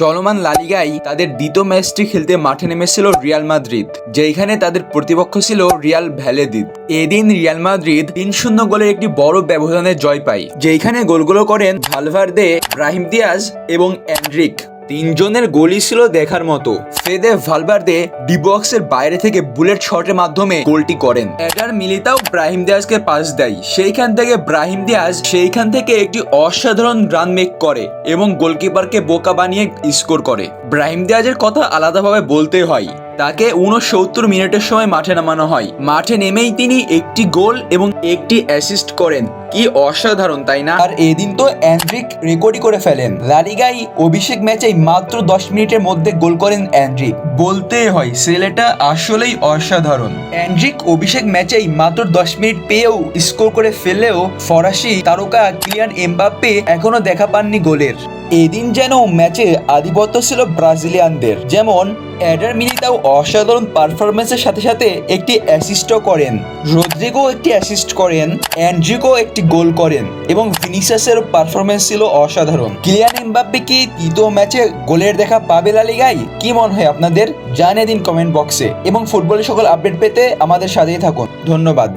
চলমান লালিগাই তাদের দ্বিতীয় ম্যাচটি খেলতে মাঠে নেমেছিল রিয়াল মাদ্রিদ যেখানে তাদের প্রতিপক্ষ ছিল রিয়াল ভ্যালেদিদ। এদিন রিয়াল মাদ্রিদ তিন শূন্য গোলের একটি বড় ব্যবধানে জয় পায় যেখানে গোলগুলো করেন ভালভার্দে ব্রাহিম দিয়াজ এবং অ্যান্ড্রিক তিনজনের গোলই ছিল দেখার মতো। ফেদে ভালভার্দে ডি বক্সের বাইরে থেকে বুলেট শটের মাধ্যমে গোলটি করেন। এটার মিলিতাও ব্রাহিম দিয়াজকে পাস দেয়। সেইখান থেকে ব্রাহিম দিয়াজ সেইখান থেকে একটি অসাধারণ রান মেক করে এবং গোলকিপারকে বোকা বানিয়ে স্কোর করে। ব্রাহিম দিয়াজের কথা আলাদাভাবে বলতে হয়। তাকে উনসত্তর মিনিটের সময় মাঠে নামানো হয়। মাঠে নেমেই তিনি একটি গোল এবং একটি অ্যাসিস্ট করেন। কি অসাধারণ তাই না? আর এদিন তো অ্যান্ড্রিক রেকর্ডই করে ফেলেন। লালিগাই অভিষেক ম্যাচেই মাত্র দশ মিনিটের মধ্যে গোল করেন অ্যান্ড্রিক। বলতে হয় ছেলেটা আসলেই অসাধারণ। অ্যান্ড্রিক অভিষেক ম্যাচেই মাত্র দশ মিনিট পেয়েও স্কোর করে ফেলেও ফরাসি তারকা কিলিয়ান এমবাপ্পে এখনও দেখা পাননি গোলের। এদিন যেন ম্যাচে আধিপত্য ছিল ব্রাজিলিয়ানদের। যেমন অ্যাডার মিলিতাও অসাধারণ পারফরমেন্সের সাথে সাথে একটি অ্যাসিস্টও করেন। রদ্রিগো একটি অ্যাসিস্ট করেন অ্যান্ড্রিকো একটি গোল করেন এবং ভিনিসিয়াসের পারফরমেন্স ছিল অসাধারণ। কিলিয়ান এমবাপ্পে কি তৃতীয় ম্যাচে গোলের দেখা পাবে লালিগাই কি মনে হয় আপনাদের? জানিয়ে দিন কমেন্ট বক্সে এবং ফুটবলের সকল আপডেট পেতে আমাদের সাথেই থাকুন। ধন্যবাদ।